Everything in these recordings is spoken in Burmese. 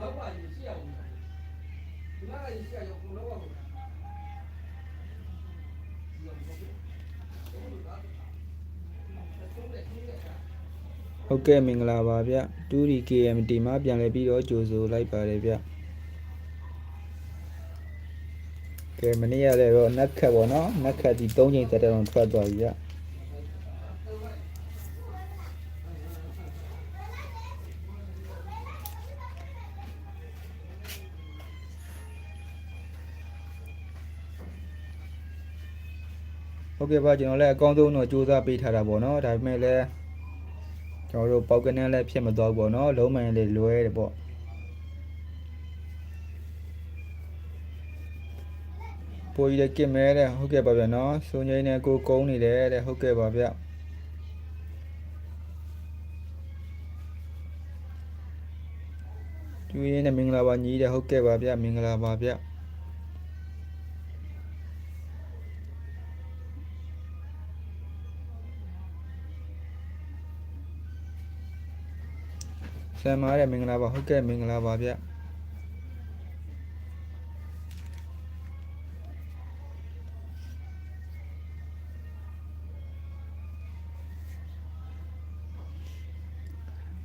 老板也是要我们，那个也是要我们老板。 ဟုတ်ကဲ့မင်္ဂလာပါဗျ 2D KMT မှာပြန်လည်ပြီးတော့ကြိုဆိုလိုက်ပါတယ်ဗျကဲမနေ့ကလည်းတော့နက်ခတ်ပေါ့နော်နက်ခတ်ဒီ3ချိန်တက်တက်အောင်ထွက်သွားပြီဗျ ဟုတ်ကဲ့ပါကျွန်တော်လည်းအကောင်းဆုံးတော့စူးစမ်းပေးထားတာပေါ့နော်ဒါပေမဲ့လည်းကျွန်တော်တို့ပေါက်ကနန်းလည်းဖြစ်မသွားဘူးပေါ့နော်လုံးမိုင်လေးလွဲတယ်ပေါ့ပိုကြီးလည်းကစ်မဲတဲ့ဟုတ်ကဲ့ပါဗျာနော်စုံငိမ့်နဲ့ကိုကုန်းနေတယ်တဲ့ဟုတ်ကဲ့ပါဗျာသူရင်းနဲ့မင်္ဂလာပါညီတဲ့ဟုတ်ကဲ့ပါဗျာမင်္ဂလာပါဗျာ ဆမ်မာတဲ့မင်္ဂလာပါဟုတ်ကဲ့မင်္ဂလာပါဗျာ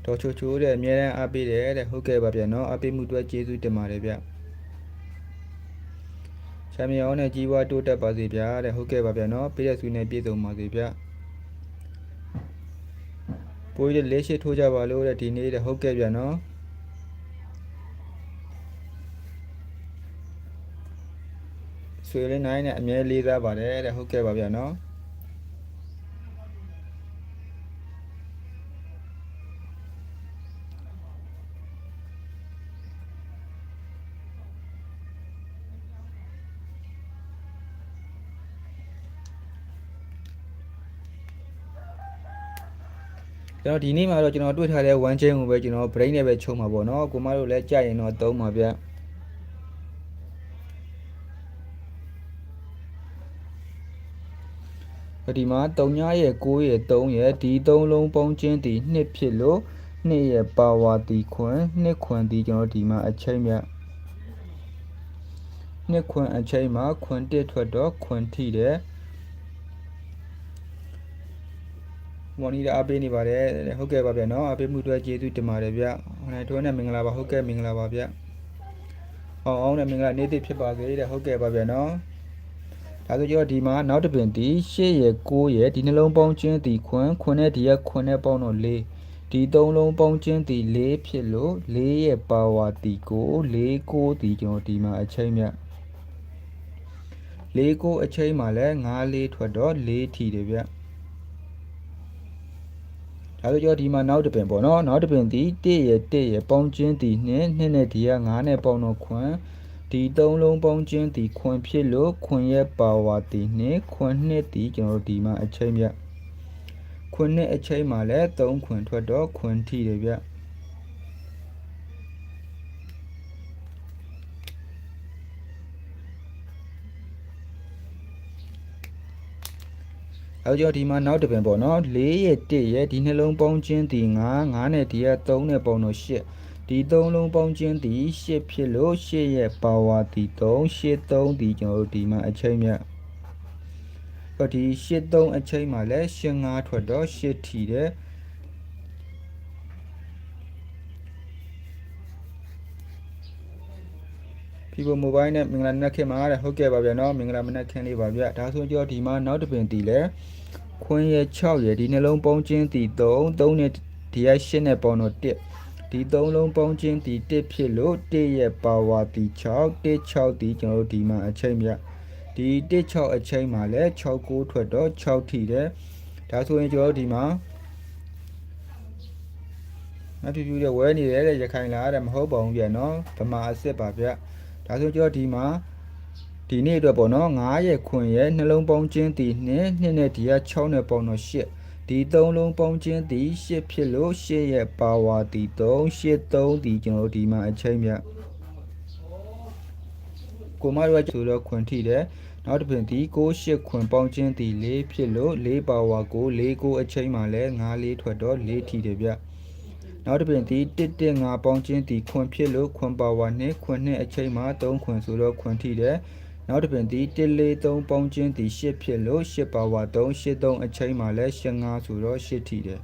တော်ချိုချိုတဲ့အများအားအားပေးတယ်တဲ့ဟုတ်ကဲ့ပါဗျာနော်အားပေးမှုအတွက်ကျေးဇူးတင်ပါတယ်ဗျချမ်းမြောင်းနဲ့ကြီးပွားတိုးတက်ပါစေဗျာတဲ့ဟုတ်ကဲ့ပါဗျာနော်ပေးတဲ့ဆုနဲ့ပြည့်စုံပါစေဗျ ပိုးရလေးရှိထိုးကြပါလို့တဲ့ဒီနေ့တဲ့ဟုတ်ကဲ့ဗျာနော်ဆွေလေးနိုင်နဲ့အမြဲလေးစားပါတယ်တဲ့ဟုတ်ကဲ့ပါဗျာနော် ကျွန်တော်ဒီနေ့မှာတော့ကျွန်တော်တွေ့ထားတဲ့ one chain ကိုပဲကျွန်တော် brain နဲ့ပဲချုပ်မှာပေါ့နော်ကိုမတို့လည်းကြာရင်တော့သုံးပါဗျဒီမှာ3ညရဲ့9ရဲ့3ရဲ့ဒီ3လုံးပေါင်းချင်းဒီနှစ်ဖြစ်လို့နှစ်ရဲ့ပါဝါတီခွန်နှစ်ခွန်ဒီကျွန်တော်ဒီမှာအချိန်မြတ်နှစ်ခွန်အချိန်မှာခွန်တစ်ထွက်တော့ခွန်ထိတယ် မော်နီတာအားပေးနေပါတယ်တဲ့ဟုတ်ကဲ့ပါဗျာနော်အားပေးမှုအတွက်ကျေးဇူးတင်ပါတယ်ဗျဟိုနိုင်ထွန်းနဲ့မင်္ဂလာပါဟုတ်ကဲ့မင်္ဂလာပါဗျအောင်အောင်နဲ့မင်္ဂလာနေ့တစ်ဖြစ်ပါစေတဲ့ဟုတ်ကဲ့ပါဗျာနော်ဒါဆိုကြောဒီမှာနောက်တစ်ပင်ဒီ8ရဲ့9ရဲ့ဒီနှလုံးပေါင်းချင်းဒီခွန်းခွန်းနဲ့ဒီရဲ့ခွန်းနဲ့ပေါင်းတော့4ဒီသုံးလုံးပေါင်းချင်းဒီ4ဖြစ်လို့4ရဲ့ပါဝါဒီကို4 9ဒီကျွန်တော်ဒီမှာအချိန်မြတ်4 9အချိန်မှာလဲ9 4ထွက်တော့4ထီတယ်ဗျ ဒါဆိုကြောဒီမှာနောက်တစ်ပင်ပေါ့နော်နောက်တစ်ပင်ဒီ1ရ1ရပေါင်းချင်းဒီ2 2နဲ့ဒီက9နဲ့ပေါင်းတော့ခွန်းဒီ3လုံးပေါင်းချင်းဒီခွန်းဖြစ်လို့ခွန်းရဲ့ပါဝါဒီ2ခွန်း2ဒီကျွန်တော်တို့ဒီမှာအချိန်ပြခွန်း2အချိန်မှာလဲ3ခွန်းထွက်တော့ခွန်းထိတယ်ဗျ အဲကြောဒီမှာနောက်တစ်ပင်ပေါ့နော်4ရဲ့1ရဲ့ဒီနှလုံးပေါင်းချင်းဒီ9 9နဲ့ဒီက3နဲ့ပေါင်းတော့8ဒီ3လုံးပေါင်းချင်းဒီ8ဖြစ်လို့8ရဲ့ပါဝါဒီ3 8 3ဒီကျွန်တော်တို့ဒီမှာအချိန်မြတ်တော့ဒီ8 3အချိန်မှာလဲ8 5ထွက်တော့8ထီတယ် ဖီဘိုမိုဘိုင်းနဲ့မင်္ဂလာနက်ခင်မှာတဲ့ဟုတ်ကဲ့ပါဗျာနော်မင်္ဂလာမနက်ခင်းလေးပါဗျာဒါဆိုကြောဒီမှာနောက်တစ်ပင်တီလဲခွင်းရဲ့6ရဲ့ဒီနှလုံးပေါင်းချင်းတီ3 3နဲ့ဒီရဲ့8နဲ့ပေါင်းတော့1ဒီ3လုံးပေါင်းချင်းတီ1ဖြစ်လို့1ရဲ့ပါဝါတီ6 1 6ဒီကျွန်တော်တို့ဒီမှာအချိန်ပြဒီ1 6အချိန်မှာလဲ6 9ထွက်တော့6ထီတယ်ဒါဆိုရင်ကျွန်တော်တို့ဒီမှာမပြပြတဲ့ဝဲနေတယ်တဲ့ရခိုင်လာတဲ့မဟုတ်ပါဘူးပြန်နော်ဗမာအစ်စ်ပါဗျ ဒါဆိုကျွန်တော်ဒီမှာဒီနေ့အတွက်ပေါ့နော်9ရဲ့ခွင်ရဲ့နှလုံးပေါင်းချင်းတီ2နှစ်နဲ့ဒီက6နဲ့ပေါင်းတော့8ဒီ3လုံးပေါင်းချင်းတီ8ဖြစ်လို့8ရဲ့ပါဝါတီ3 8 3ဒီကျွန်တော်တို့ဒီမှာအချိန်မြတ်ကိုမတို့ကဆိုတော့ခွင်ထိတယ်နောက်တစ်ပင်ဒီ6 8ခွင်ပေါင်းချင်းတီ4ဖြစ်လို့4ပါဝါကို4 9အချိန်မှလဲ9 4ထွက်တော့4ထီတယ်ဗျ နောက်တစ်ပင်သည်115ပေါင်းချင်းသည်ခွန်ဖြစ်လို့ခွန်ပါဝါနှင့်ခွန်နှင့်အချိန်မှာ3ခွန်ဆိုတော့ခွန်ထိတယ်နောက်တစ်ပင်သည်143ပေါင်းချင်းသည်8ဖြစ်လို့8ပါဝါ3 83အချိန်မှာလည်း85ဆိုတော့8ထိတယ်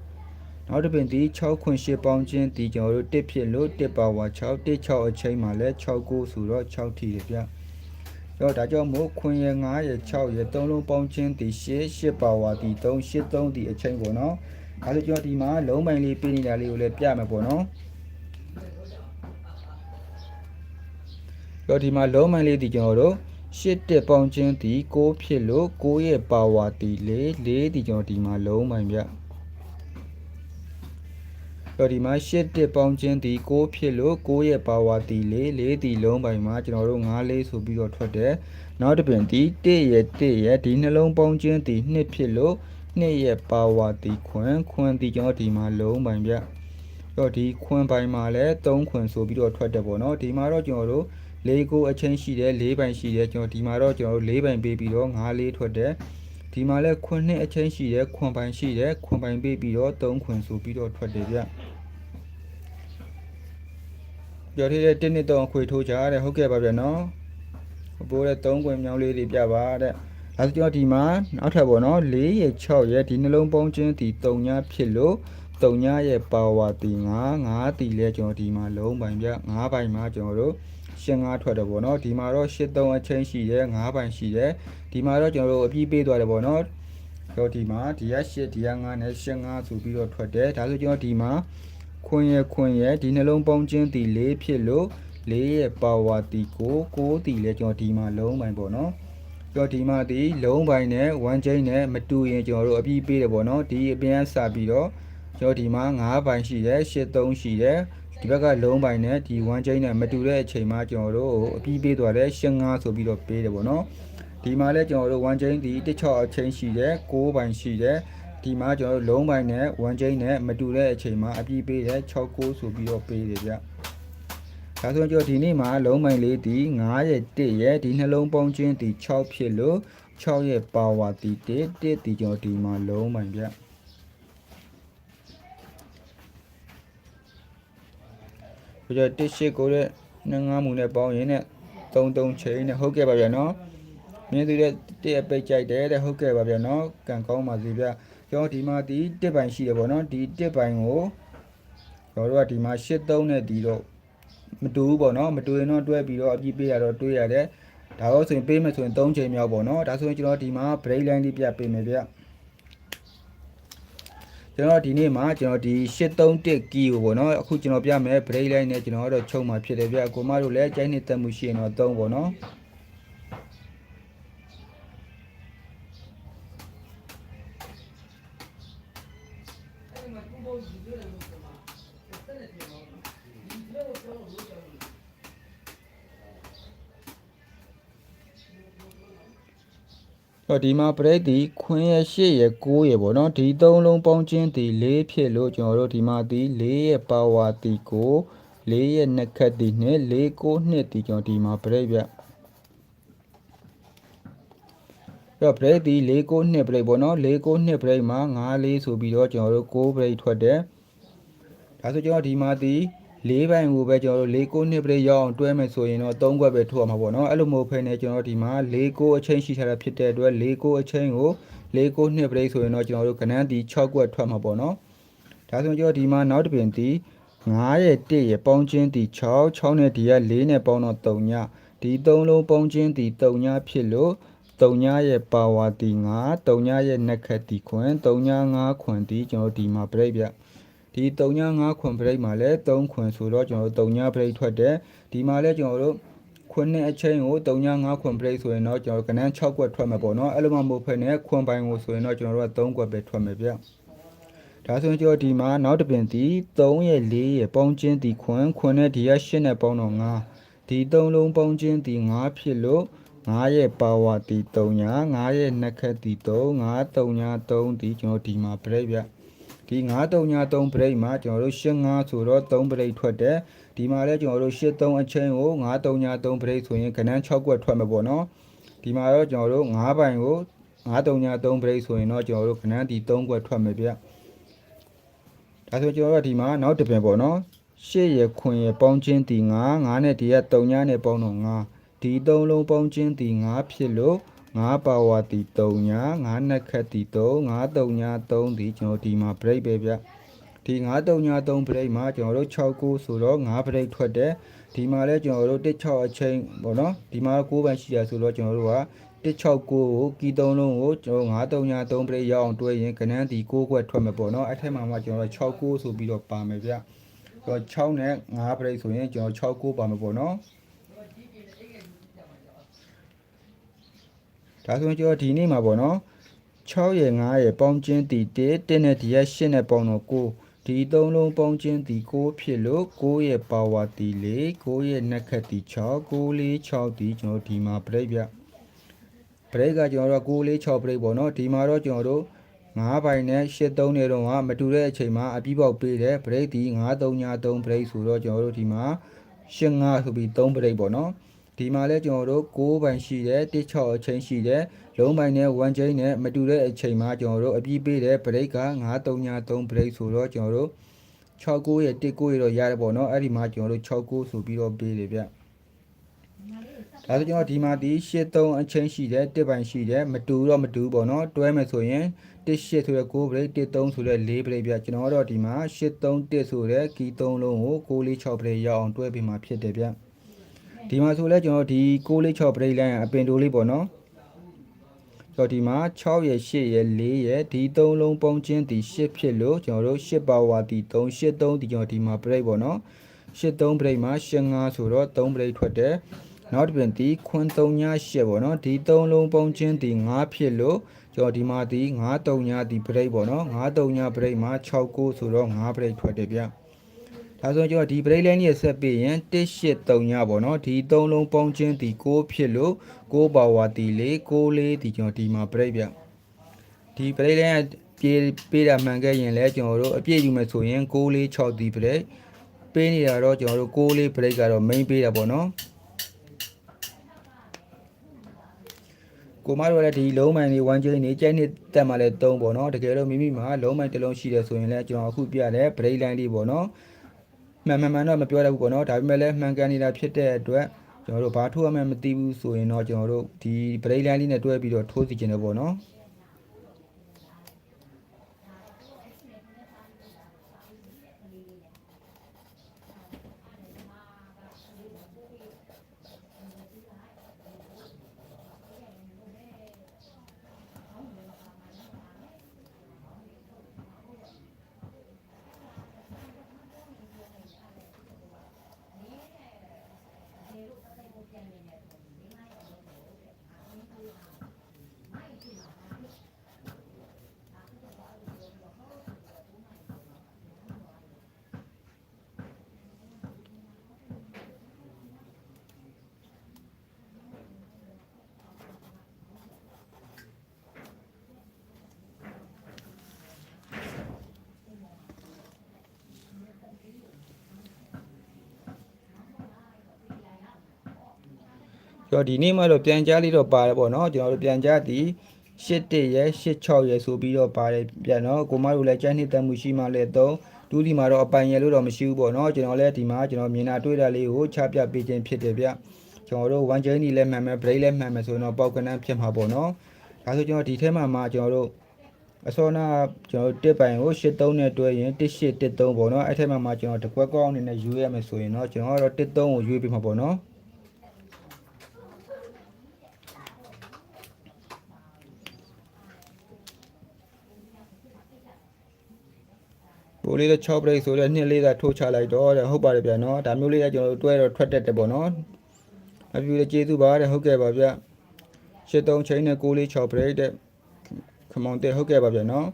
နောက်တစ်ပင်သည်6ခွန်8ပေါင်းချင်းသည်ကျွန်တော်တို့1ဖြစ်လို့1ပါဝါ6 16အချိန်မှာလည်း6ကိုဆိုတော့6ထိတယ်ဗျတော့ဒါကြောင့်မို့ခွန်ရ9ရ6ရ3လုံးပေါင်းချင်းသည်8 8ပါဝါသည်3 83ဒီအချိန်ပေါ့နော် ဒါဆိုကျွန်တော်ဒီမှာလုံးပိုင်းလေးပြနေတာလေးကိုလည်းပြမယ်ပေါ့နော်တော့ဒီမှာလုံးပိုင်းလေးဒီကျွန်တော်တို့8တက်ပေါင်းချင်းဒီ6ဖြစ်လို့6ရဲ့ပါဝါဒီ4 4ဒီကျွန်တော်ဒီမှာလုံးပိုင်းပြတော့ဒီမှာ8တက်ပေါင်းချင်းဒီ6ဖြစ်လို့6ရဲ့ပါဝါဒီ4 4ဒီလုံးပိုင်းမှာကျွန်တော်တို့9လေးဆိုပြီးတော့ထွက်တယ်နောက်တစ်ပင်ဒီ1ရဲ့1ရဲ့ဒီနှလုံးပေါင်းချင်းဒီ2ဖြစ်လို့ 2ရဲ့ပါဝါဒီခွန်ခွန်ဒီကျွန်တော်ဒီမှာလုံးပိုင်းပြတော့ဒီခွန်ပိုင်းမှာလည်း3ခွန်ဆိုပြီးတော့ထွက်တယ်ပေါ့နော်ဒီမှာတော့ကျွန်တော်တို့၄ကိုအချင်းရှိတယ်၄ပိုင်ရှိတယ်ကျွန်တော်ဒီမှာတော့ကျွန်တော်တို့၄ပိုင်ပေးပြီးတော့၅လေးထွက်တယ်ဒီမှာလည်းခွန်နှစ်အချင်းရှိတယ်ခွန်ပိုင်ရှိတယ်ခွန်ပိုင်ပေးပြီးတော့၃ခွန်ဆိုပြီးတော့ထွက်တယ်ဗျပြောသေးတဲ့1နှစ်တော့အခွေထိုးကြတဲ့ဟုတ်ကဲ့ပါဗျနော်ဘိုးတဲ့3ခွန်မြောင်းလေးတွေပြပါတဲ့ ဒါဆိုကျွန်တော်ဒီမှာနောက်ထပ်ပေါ့နော်4ရဲ့6ရဲ့ဒီနှလုံးပေါင်းခြင်းဒီ3ညဖြစ်လို့3ညရဲ့ပါဝါတီ9 9တီလဲကျွန်တော်ဒီမှာလုံးပိုင်ပြ9ပိုင်မှာကျွန်တော်တို့ရှင်း9ထွက်တယ်ပေါ့နော်ဒီမှာတော့8 3အချင်းရှိတယ်9ပိုင်ရှိတယ်ဒီမှာတော့ကျွန်တော်တို့အပြည့်ပေးသွားတယ်ပေါ့နော်တော့ဒီမှာဒီက8ဒီက9နဲ့ရှင်း9ဆိုပြီးတော့ထွက်တယ်ဒါဆိုကျွန်တော်ဒီမှာခွင်ရခွင်ရဒီနှလုံးပေါင်းခြင်းဒီ4ဖြစ်လို့4ရဲ့ပါဝါတီ9 9တီလဲကျွန်တော်ဒီမှာလုံးပိုင်ပေါ့နော် တော့ဒီမှာဒီလုံးပိုင်းနဲ့1ချိန်နဲ့မတူရင်ကျွန်တော်တို့အပြည့်ပေးတယ်ပေါ့နော်ဒီအပြင်စပြီးတော့ကျွန်တော်ဒီမှာ9ပိုင်းရှိတယ်8 3ရှိတယ်ဒီဘက်ကလုံးပိုင်းနဲ့ဒီ1ချိန်နဲ့မတူတဲ့အချိန်မှာကျွန်တော်တို့အပြည့်ပေးသွားတယ်8 5ဆိုပြီးတော့ပေးတယ်ပေါ့နော်ဒီမှာလည်းကျွန်တော်တို့1ချိန်ဒီ16အချိန်ရှိတယ်9ပိုင်းရှိတယ်ဒီမှာကျွန်တော်တို့လုံးပိုင်းနဲ့1ချိန်နဲ့မတူတဲ့အချိန်မှာအပြည့်ပေးတယ်6 9ဆိုပြီးတော့ပေးတယ်ဗျ ဒါဆိုကျွန်တော်ဒီနေ့မှာလုံးပိုင်းလေးဒီ9ရဲ့1ရဲ့ဒီနှလုံးပေါင်းခြင်းဒီ6ဖြစ်လို့6ရဲ့ပါဝါဒီ1 1ဒီကျွန်တော်ဒီမှာလုံးပိုင်းဗျဘယ်တော့1 8ကိုတဲ့နှငါးမှုနဲ့ပေါင်းရင်နဲ့3 3ချိန်နဲ့ဟုတ်ကဲ့ပါဗျာနော်မြင်းသူတဲ့1အပိတ်ကြိုက်တယ်တဲ့ဟုတ်ကဲ့ပါဗျာနော်ကံကောင်းပါစေဗျကျွန်တော်ဒီမှာဒီ1ပိုင်ရှိတယ်ပေါ့နော်ဒီ1ပိုင်ကိုကျွန်တော်တို့ကဒီမှာ8 3နဲ့ဒီတော့ မတူဘူးပေါ့နော်မတူရင်တော့တွဲပြီးတော့အပြည့်ပေးရတော့တွေးရတယ်ဒါတော့ဆိုရင်ပေးမယ်ဆိုရင်3ချိန်မြောက်ပေါ့နော်ဒါဆိုရင်ကျွန်တော်ဒီမှာ break line လေးပြပေးမယ်ဗျကျွန်တော်ဒီနေ့မှာကျွန်တော်ဒီ831 key ကိုပေါ့နော်အခုကျွန်တော်ပြမယ် break line နဲ့ကျွန်တော်ကတော့ချုပ်မှာဖြစ်တယ်ဗျအကိုမတို့လည်းကြိုက်နေတက်မှုရှိရင်တော့3ပေါ့နော် ဒီမှာ break ဒီခွင်းရဲ့8ရဲ့9ရဲ့ပေါ့နော်ဒီသုံးလုံးပေါင်းချင်းဒီ4ဖြစ်လို့ကျွန်တော်တို့ဒီမှာဒီ4ရဲ့ power ဒီ9 4ရဲ့နှစ်ခတ်ဒီနဲ့4 9နှစ်ဒီကျွန်တော်ဒီမှာ break ဗျတော့ break ဒီ4 9နှစ် break ပေါ့နော်4 9နှစ် break မှာ9 4ဆိုပြီးတော့ကျွန်တော်တို့6 break ထွက်တယ်ဒါဆိုကျွန်တော်ဒီမှာဒီ ၄ဘိုင်ကိုပဲကျွန်တော်တို့၄ကိုနှစ်ပြည့်ရောက်အောင်တွဲမယ်ဆိုရင်တော့၃ခွက်ပဲထုတ်ရမှာပေါ့နော်အဲ့လိုမဟုတ်ဖ ೇನೆ ကျွန်တော်ဒီမှာ၄ကိုအချိန်ရှိထားတာဖြစ်တဲ့အတွက်၄ကိုအချိန်ကို၄ကိုနှစ်ပြည့်ဆိုရင်တော့ကျွန်တော်တို့ကဏ္ဍဒီ6ခွက်ထွက်မှာပေါ့နော်ဒါဆိုကျွန်တော်ဒီမှာနောက်တစ်ပြင်ဒီ9ရဲ့1ရဲ့ပေါင်းချင်းဒီ6 6နဲ့ဒီက4နဲ့ပေါင်းတော့3ညဒီ3လုံးပေါင်းချင်းဒီ3ညဖြစ်လို့3ညရဲ့ပါဝါဒီ9 3ညရဲ့နှက်ခတ်ဒီခွင်3ည5ခွင်ဒီကျွန်တော်ဒီမှာပြိတ်ပြ ဒီ3ည5ခွင်ပြိတ်မှာလဲ3ခွင်ဆိုတော့ကျွန်တော်တို့3ညပြိတ်ထွက်တယ်ဒီမှာလဲကျွန်တော်တို့ခွင်နဲ့အချင်းကို3ည5ခွင်ပြိတ်ဆိုရင်တော့ကျွန်တော်ကနန်း6ခွက်ထွက်မှာပေါ့နော်အဲ့လိုမှမဟုတ်ဖ ೇನೆ ခွင်ပိုင်းကိုဆိုရင်တော့ကျွန်တော်တို့က3ခွက်ပဲထွက်မယ်ဗျဒါဆိုရင်ကျွန်တော်ဒီမှာနောက်တစ်ပင်ဒီ3ရဲ့4ရဲ့ပေါင်းချင်းဒီခွင်ခွင်နဲ့ဒီက8နဲ့ပေါင်းတော့5ဒီ3လုံးပေါင်းချင်းဒီ5ဖြစ်လို့9ရဲ့ပါဝါတီ3ညာ9ရဲ့နှစ်ခက်တီ3 9 3ညာ3ဒီကျွန်တော်ဒီမှာ break ဗျ ဒီ9 3ညာ3 break မှာကျွန်တော်တို့8 5ဆိုတော့3 break ထွက်တယ်ဒီမှာလည်းကျွန်တော်တို့8 3အချင်းကို9 3ညာ3 break ဆိုရင်ကဏ္ဍ6ကွက်ထွက်မှာပေါ့နော်ဒီမှာတော့ကျွန်တော်တို့9ပိုင်ကို9 3ညာ3 break ဆိုရင်တော့ကျွန်တော်တို့ကဏ္ဍဒီ3ကွက်ထွက်မှာဗျဒါဆိုကျွန်တော်တို့ကဒီမှာနောက်တစ်ပင်ပေါ့နော်ရှစ်ရခွင်ရပေါင်းချင်းတီ9 9နဲ့ဒီက3ညနဲ့ပေါင်းတော့9ဒီသုံးလုံးပေါင်းချင်းတီ9ဖြစ်လို့ 9ပါဝါတီ3ည9နှစ်ခက်တီ3 9 3ည3ဒီကျွန်တော်ဒီမှာ break ပဲဗျဒီ9 3ည3 break မှာကျွန်တော်တို့6ကိုဆိုတော့9 break ထွက်တယ်ဒီမှာလဲကျွန်တော်တို့16အချိန်ပေါ့နော်ဒီမှာ9ပန်ရှိရဆိုတော့ကျွန်တော်တို့က169ကိုကီ3လုံးကိုကျွန်တော်9 3ည3 break ရအောင်တွဲရင်ကနန်းဒီ6ခွက်ထွက်မှာပေါ့နော်အဲ့ထက်မှာမှကျွန်တော်တို့69ဆိုပြီးတော့ပါမယ်ဗျဆိုတော့6နဲ့9 break ဆိုရင်ကျွန်တော်69ပါမယ်ပေါ့နော် ဒါဆိုရင်ကျွန်တော်ဒီနေ့မှာပေါ့နော်6ရယ်9ရယ်ပေါင်းချင်းတီ1 1နဲ့ဒီရက်8နဲ့ပေါင်းတော့9ဒီသုံးလုံးပေါင်းချင်းတီ6ဖြစ်လို့9ရဲ့ပါဝါတီ4 9ရဲ့နှက်ခတ်တီ6 9လေး6တီကျွန်တော်ဒီမှာ break ဗျ break ကကျွန်တော်တို့9လေး6 break ပေါ့နော်ဒီမှာတော့ကျွန်တော်တို့9ဘိုင်နဲ့8 3နေတော့ကမတူတဲ့အချိန်မှာအပြီးပေါက်ပေးတယ် break ဒီ9 3ည3 break ဆိုတော့ကျွန်တော်တို့ဒီမှာ8 5ဆိုပြီး3 break ပေါ့နော် ဒီမှာလဲကျွန်တော်တို့6ဘိုင်ရှိတယ်1 6အချိန်ရှိတယ်လုံးဘိုင်နဲ့1ချိန်နဲ့မတူတဲ့အချိန်မှာကျွန်တော်တို့အပြီးပေးတယ် break က9 3ည3 break ဆိုတော့ကျွန်တော်တို့6 9ရဲ့1 9ရဲ့တော့ရတယ်ပေါ့နော်အဲ့ဒီမှာကျွန်တော်တို့6 9ဆိုပြီးတော့ပေးတယ်ဗျဒါဆိုကျွန်တော်ဒီမှာဒီ83အချင်းရှိတယ်တစ်ပိုင်ရှိတယ်မတူတော့မတူပေါ့နော်တွဲမယ်ဆိုရင်18ဆိုတဲ့6 break 13ဆိုတဲ့4 break ပြကျွန်တော်တို့ဒီမှာ831ဆိုတဲ့ကီ3လုံးကို646 break ရအောင်တွဲပြီးမှဖြစ်တယ်ဗျ ဒီမှာဆိုလဲကျွန်တော်ဒီ646 break လိုင်းအပင်တိုးလေးပေါ့နော်ဆိုတော့ဒီမှာ6ရယ်8ရယ်4ရယ်ဒီ3လုံးပုံချင်းဒီ8ဖြစ်လို့ကျွန်တော်တို့8ပါဝါဒီ3 83ဒီကျွန်တော်ဒီမှာ break ပေါ့နော်83 break မှာ85ဆိုတော့3 break ထွက်တယ်နောက်တစ်ပြင်ဒီခွန်း3ည8ပေါ့နော်ဒီ3လုံးပုံချင်းဒီ9ဖြစ်လို့ကျွန်တော်ဒီမှာဒီ9 3ညဒီ break ပေါ့နော်9 3ည break မှာ6 9ဆိုတော့9 break ထွက်တယ်ဗျ ဒါဆိုကျွန်တော်ဒီ break line ရဲ့ဆက်ပြီးရင်1 8 3ညပေါ့နော်ဒီ3လုံးပုံချင်းဒီ6ဖြစ်လို့6ပါဝါဒီ4 6 4ဒီကျွန်တော်ဒီမှာ break ဗျဒီ break line ပြေးပေးတာမှန်ခဲ့ရင်လည်းကျွန်တော်တို့အပြည့်ယူမယ်ဆိုရင်6 4 6ဒီ break ပေးနေတာတော့ကျွန်တော်တို့6 4 break ကတော့ main ပေးတာပေါ့နော်ကိုမတို့လည်းဒီလုံးမိုင်လေး1ချင်းနေကြိုက်နေတက်မှလည်း3ပေါ့နော်တကယ်တော့မိမိမှာလုံးမိုင်တစ်လုံးရှိတယ်ဆိုရင်လည်းကျွန်တော်အခုပြရတယ် break line လေးပေါ့နော် မှန်မှန်မှန်တော့မပြောတတ်ဘူးပေါ့နော်ဒါပေမဲ့လည်းမှန်ကန်နေတာဖြစ်တဲ့အတွက်ကျွန်တော်တို့ဘာထိုးရမှန်းမသိဘူးဆိုရင်တော့ကျွန်တော်တို့ဒီ break line လေးနဲ့တွဲပြီးတော့ထိုးစီခြင်းတယ်ပေါ့နော် ကျွန်တော်ဒီနေ့မှတော့ပြန်ကြားလေးတော့ပါတယ်ပေါ့နော်ကျွန်တော်တို့ပြန်ကြားဒီ81ရယ်86ရယ်ဆိုပြီးတော့ပါတယ်ပြန်နော်ကိုမတို့လည်းကြိုင်းနှစ်သက်မှုရှိမှလည်းတော့ဒူးဒီမှာတော့အပိုင်ရယ်လို့တော့မရှိဘူးပေါ့နော်ကျွန်တော်လည်းဒီမှာကျွန်တော်မြင်တာတွေ့တာလေးကိုချပြပေးခြင်းဖြစ်တယ်ဗျကျွန်တော်တို့ one journey လည်းမှန်မယ် break လည်းမှန်မယ်ဆိုရင်တော့ပေါက်ကနန်းဖြစ်မှာပေါ့နော်ဒါဆိုကျွန်တော်ဒီထဲမှာမှကျွန်တော်တို့အစောနာကျွန်တော်တို့တစ်ပိုင်ကို83နဲ့တွဲရင်1813ပေါ့နော်အဲ့ထဲမှာမှကျွန်တော်တကွက်ကောင်းအနေနဲ့ယူရမယ်ဆိုရင်တော့ကျွန်တော်ကတော့13ကိုယူပေးမှာပေါ့နော် ပိုးလေးတော့6 break ဆိုတော့နှစ်လေးသာထိုးချလိုက်တော့တဲ့ဟုတ်ပါတယ်ဗျာနော်ဒါမျိုးလေးကကျွန်တော်တို့တွဲတော့ထွက်တတ်တယ်ပေါ့နော်အပြူလေးကျေးဇူးပါတဲ့ဟုတ်ကဲ့ပါဗျ83ချိန်နဲ့6လေး6 break တဲ့ခမောင်တဲ့ဟုတ်ကဲ့ပါဗျာနော်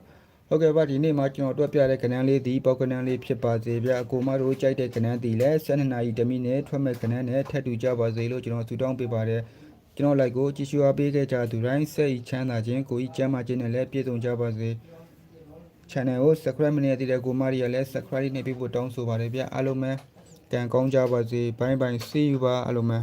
ဟုတ်ကဲ့ပါဒီနေ့မှာကျွန်တော်တွက်ပြတဲ့ကဏ္ဍလေးဒီပေါက်ကဏ္ဍလေးဖြစ်ပါစေဗျအကိုမတို့ကြိုက်တဲ့ကဏ္ဍဒီလဲ12နာရီတမိနဲ့ထွက်မဲ့ကဏ္ဍနဲ့ထပ်တူကြပါစေလို့ကျွန်တော်ဆုတောင်းပေးပါတယ်ကျွန်တော်လိုက်ကိုကြည့်ရှုအားပေးခဲ့ကြသူတိုင်းစိတ်ချမ်းသာခြင်းကိုကြီးကျမ်းမာခြင်းနဲ့လည်းပြည့်စုံကြပါစေ channel ကို subscribe မနေသေးတဲ့ကိုမရီကလည်း subscribe နေပြီးဖို့တောင်းဆိုပါတယ်ဗျအားလုံးပဲကံကောင်းကြပါစေဘိုင်းဘိုင်း see you ပါအားလုံးပဲ